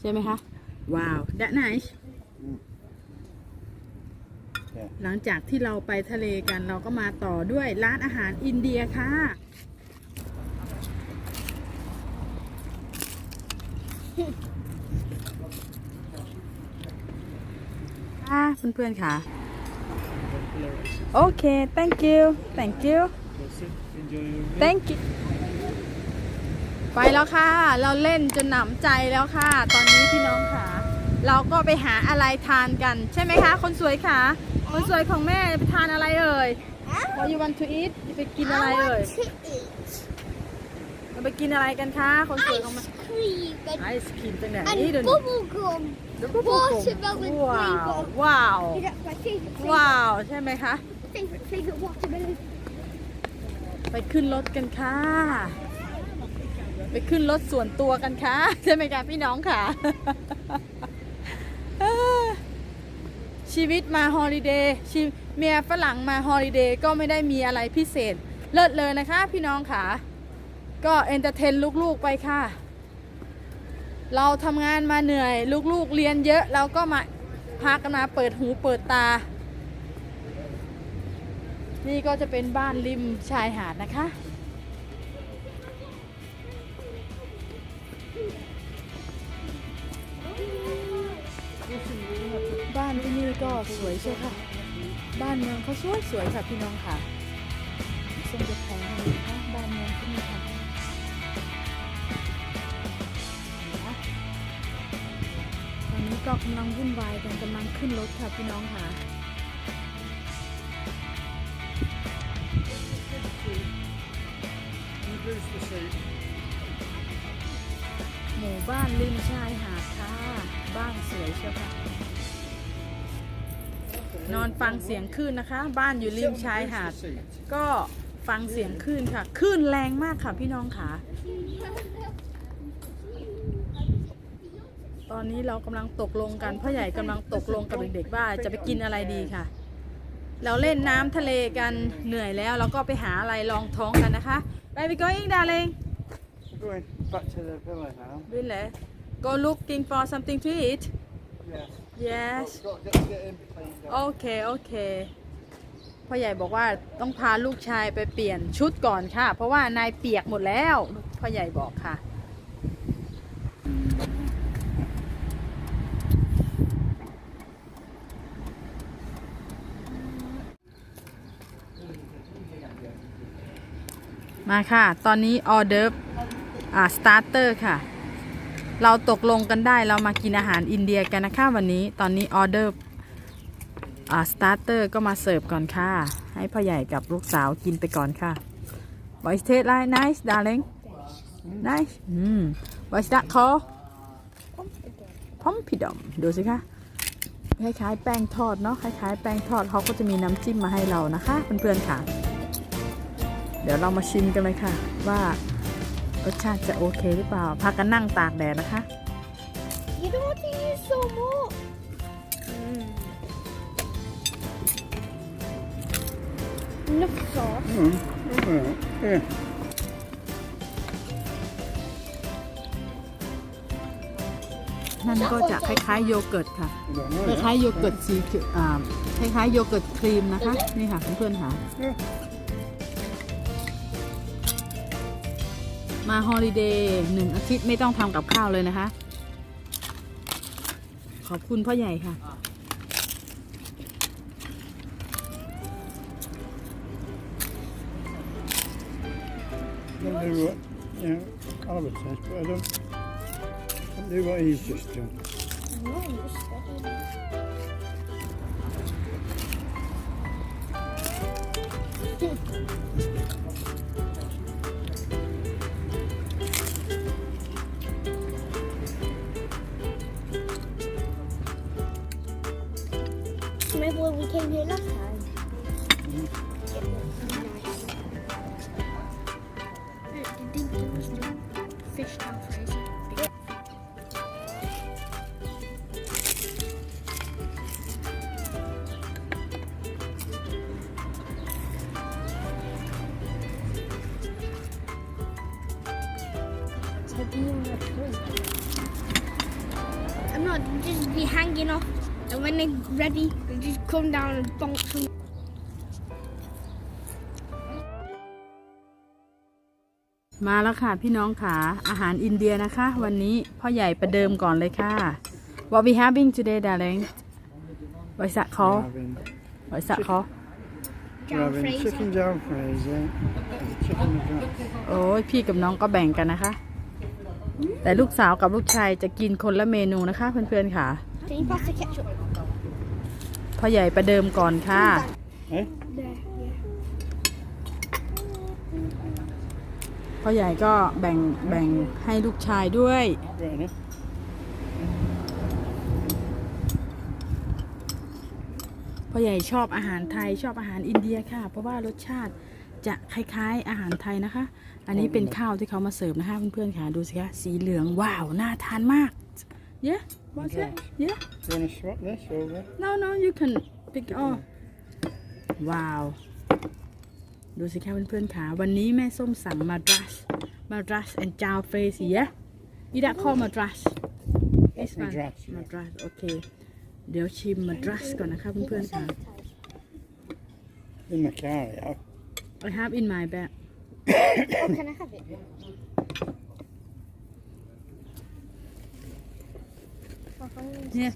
ใช่ไหมคะ ว้าว that nice อืมหลังจากที่เราไปทะเลกันเราก็มาต่อด้วยร้านอาหารอินเดียค่ะ ค่ะเพื่อนๆค่ะ โอเค thank you thank you Enjoy your thank you ไปแล้วค่ะ เราเล่นจนหนำใจแล้วค่ะ ตอนนี้พี่น้องค่ะ เราก็ไปหาอะไรทานกัน ใช่ไหมคะ คนสวยค่ะ คนสวยของแม่ไปทานอะไรเอ่ย What you want to eat จะไปกินอะไร I เอ่ย want to eat เราไปกินอะไรกันคะ คนสวยของแม่ ice cream ไอศครีมตรงไหน and, นี่ and ดูนี่ bubble gum. ดูปุ๊บปุ๊บปุ๊บ watermelon ว้าว flavor. ว้าว Is that my favorite flavor? ว้าว ใช่ไหมคะ Favorite favorite watermelon. ไปขึ้นรถกันค่ะ ไปขึ้นรถส่วนตัวกันค่ะใช่ไหมคะพี่น้องค่ะ ชีวิตมาฮอลิเดย์ชีเมียฝรั่งมาฮอลิเดย์ก็ไม่ได้มีอะไรพิเศษ เลิศเลยนะคะ พี่น้องค่ะ ก็เอนเตอร์เทนลูกๆไปค่ะ เราทำงานมาเหนื่อย ลูกๆเรียนเยอะเราก็มาพากันมาเปิดหูเปิดตา นี่ก็จะเป็นบ้านริมชายหาดนะคะานที่นี่ก็สวยใช่ค่ะ บ้านเมืองเขาสวยสวยค่ะพี่น้องค่ะส้มจะแพงเลยนะคะบ้านเมืองที่นี่ค่ะตอนนี้ก็กำลังวุ่นวายกันกำลังขึ้นรถค่ะพี่น้องค่ะหมู่บ้านริมชายหาดค่ะ บ้านสวยใช่ค่ะ นอนฟังเสียงคลื่นนะคะ บ้านอยู่ริมชายหาด Increase the seat. ก็ฟังเสียงคลื่นค่ะคลื่นแรงมากค่ะพี่น้องค่ะ ตอนนี้เรากำลังตกลงกันพ่อใหญ่กำลังตกลงกับเด็กๆว่าจะไปกินอะไรดีค่ะ เราเล่นน้ำทะเลกันเหนื่อยแล้วเราก็ไปหาอะไรรองท้องกันนะคะไปไป going darling We're going back to the villa now. really go looking for something to eat Yes. Yes Got, got to get in between. โอเคโอเคพ่อใหญ่บอกว่าต้องพาลูกชายไปเปลี่ยนชุดก่อนค่ะ เพราะว่านายเปียกหมดแล้ว พ่อใหญ่บอกค่ะ มาค่ะ ตอนนี้ออเดิร์ฟอ่าสตาร์เตอร์ค่ะ เราตกลงกันได้เรามากินอาหารอินเดียกันนะคะวันนี้ตอนนี้ออเดอร์สตาร์เตอร์ก็มาเสิร์ฟก่อนค่ะ ให้พ่อใหญ่กับลูกสาวกินไปก่อนค่ะ What is it like nice darling nice อืม What is that called พอมพิดอมดูสิคะคล้ายๆแป้งทอดเนาะคล้ายๆแป้งทอดเขาก็จะมีน้ำจิ้มมาให้เรานะคะเพื่อนๆค่ะ เดี๋ยวเรามาชิมกันเลยค่ะว่า รสชาติจะโอเคหรือเปล่าพากันนั่งตากแดดนะคะ You don't want to use some more. Enough sauce. Mm. Mm. Yeah. นั่นก็จะคล้ายๆโยเกิร์ตค่ะ คล้ายๆโยเกิร์ตสีเขียวอ่าคล้ายๆโยเกิร์ตครีมนะคะ นี่ค่ะเพื่อนๆค่ะ Yeah. มาฮอลิเดย์หนึ่งอาทิตย์ไม่ต้องทำกับข้าวเลยนะคะ ขอบคุณพ่อใหญ่ค่ะ I don't do what, you know, Oliver says, but I don't, don't do what he's just done. No, I'm just studying. Remember came here last time? It was nice. The Dinky was doing fish tank Fraser. To be in the prison. I'm not just be hanging off. And when they're ready, they just come down and bonk them. มาแล้วค่ะพี่น้องค่ะ อาหารอินเดียนะคะ วันนี้พ่อใหญ่ประเดิมก่อนเลยค่ะ What we having today darling What is that called Having, What is that called Jam having Fraser. chicken jam Fraser, chicken McGrath. โอ้ยพี่กับน้องก็แบ่งกันนะคะ แต่ลูกสาวกับลูกชายจะกินคนละเมนูนะคะเพื่อนๆค่ะ Can you pass the ketchup? พ่อใหญ่ประเดิมก่อนค่ะ Eh? There, yeah. พ่อใหญ่ก็แบ่งแบ่งให้ลูกชายด้วย Right enough. พ่อใหญ่ชอบอาหารไทยชอบอาหารอินเดียค่ะ เพราะว่ารสชาติจะคล้ายๆอาหารไทยนะคะ อันนี้เป็นข้าวที่เขามาเสิร์ฟนะคะเพื่อนๆค่ะดูสิคะสีเหลืองว้าวน่าทานมาก yeah what's that yeah You want to swap this over? no no you can pick it off ว้าวดูสิคะเพื่อนๆค่ะ วันนี้แม่ส้มสั่งมาดรัสมาดรัส and จาวเฟสเยะอีดักคอมาดรัส That's Madras, yeah. มาดรัสโอเคเดี๋ยวชิมมาดรัสก่อนนะคะเพื่อนๆค่ะ In the car, yeah. I have in my bag Oh, can I have it? Yeah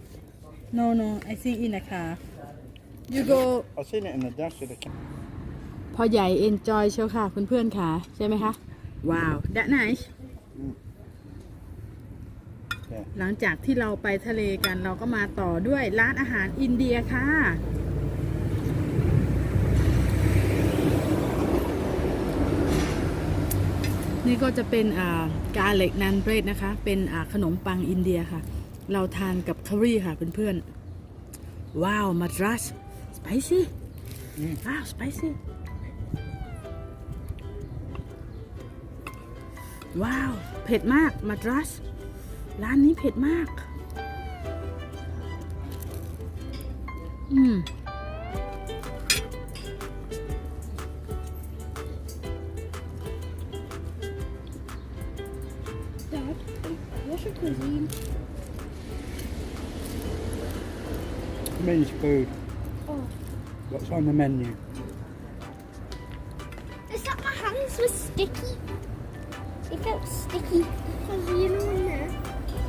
no no I think in the car you go I've seen it in the dash of the car. พอใหญ่ enjoy เชียวค่ะเพื่อนๆค่ะ ใช่ไหมคะ ว้าว that nice Yeah. หลังจากที่เราไปทะเลกันเราก็มาต่อด้วยร้านอาหารอินเดียค่ะ นี่ก็จะเป็นอ่ากาเล็กนันเบรดนะคะ เป็นอ่าขนมปังอินเดียค่ะ เราทานกับคารีค่ะเพื่อนๆ ว้าวมาดรัสสไปซี่อืมว้าวสไปซี่ว้าว เผ็ดมาก มาดรัส ร้านนี้เผ็ดมาก อืม Means food. Oh. What's on the menu? Is that my hands were sticky? It felt sticky. Because you know in there,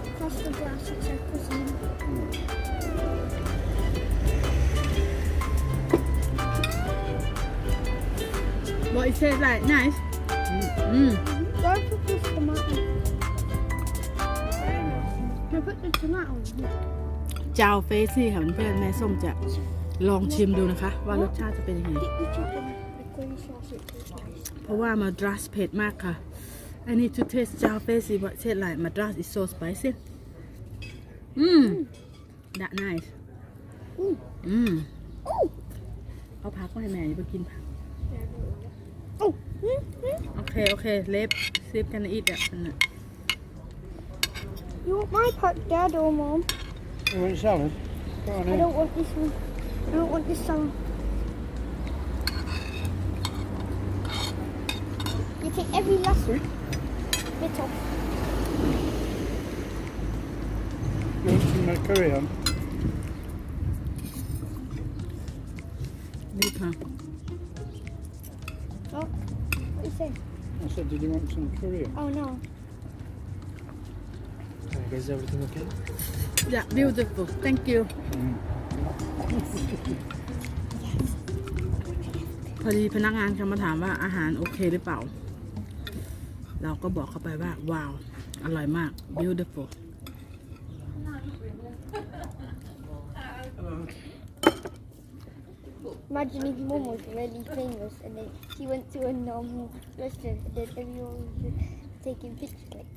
across the glass, it said cuisine. What is it like nice mm. mm. อืม Where put this tomato? Can I put the tomato in here? จาวเฟซี่ค่ะเพื่อนแม่ส้มจะลองชิมดูนะคะ ว่ารสชาติจะเป็นยังไง เพราะว่ามาดรัสเผ็ดมากค่ะ I need to taste จาวเฟซี่ what it like มาดรัส is so spicy อืม that nice อืมเอาผักมาให้แม่อย่าไปกินผักโอเค โอเค เล็บซิปกันอีกอะอันน่ะ You want my part, Dad or Mom? You want? Go on I don't want this one. I don't want this song. You take every last one. Bit off. You want some uh, curry on? Looper. Oh, what you saying? I said, did you want some curry? Oh no. Alright, guys, is everything okay? yeah beautiful thank you พอดีพนักงานเขามาถามว่าอาหารโอเคหรือเปล่า เราก็บอกเขาไปว่า ว้าว อร่อยมาก beautiful Imagine if Mum was really famous and then she went to a normal restaurant and then everyone was just taking pictures like,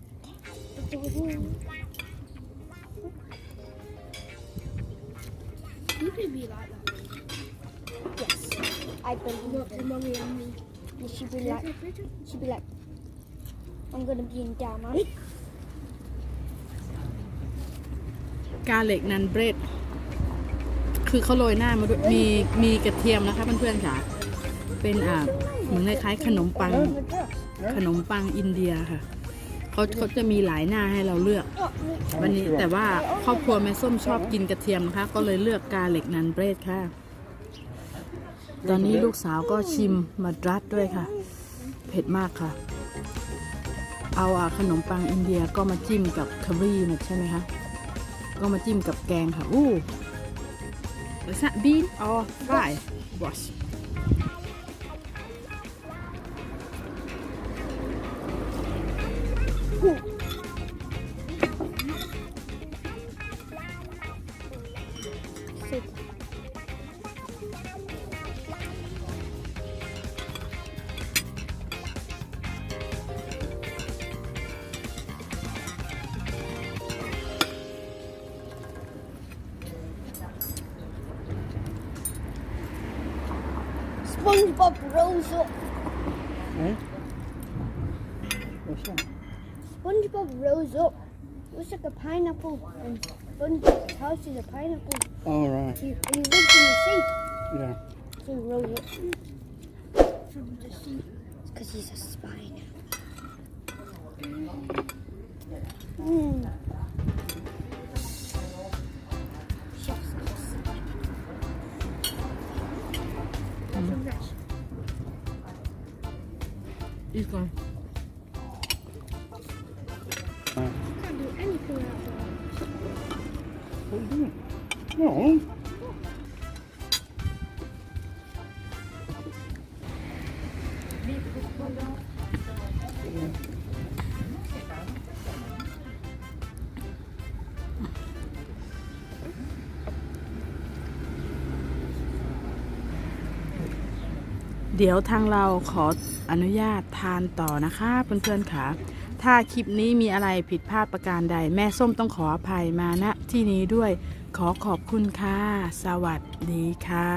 could be like that. Yes, I believe Not to it. mommy and me. And she'd be like, she'd be like, I'm gonna be in Dama. กาเล็กนันเบรดคือเขาโรยหน้ามาด้วยมีมีกระเทียมนะคะเพื่อนๆค่ะ เป็นอ่าเหมือนคล้ายๆขนมปังขนมปังอินเดียค่ะ เขาเขาจะมีหลายหน้าให้เราเลือก Oh, วันนี้แต่ว่าครอบครัวแม่ส้มชอบกินกระเทียมนะคะก็เลยเลือกกาเหล็กนันเบรดค่ะ ตอนนี้ลูกสาวก็ชิมมาดรัดด้วยค่ะ เผ็ดมากค่ะ เอาอะขนมปังอินเดียก็มาจิ้มกับคารีนะใช่ไหมคะก็มาจิ้มกับแกงค่ะอู้ Is that bean or fry? Wash. Sit. SpongeBob rose up. Eh? What's that? SpongeBob rose up. It was like a pineapple, and SpongeBob's house is a pineapple. All right. He, and he lives in the sea, Yeah. so he rose up from the sea. Because he's a spy now. Mm. Chef's kiss. Some rice. It's gone. No. ดี๋ยวทางเราขออนุญาตทานต่อนะคะเพื่อนๆค่ะ ถ้าคลิปนี้มีอะไรผิดพลาดประการใด แม่ส้มต้องขออภัยมาณที่นี้ด้วย ขอขอบคุณค่ะ สวัสดีค่ะ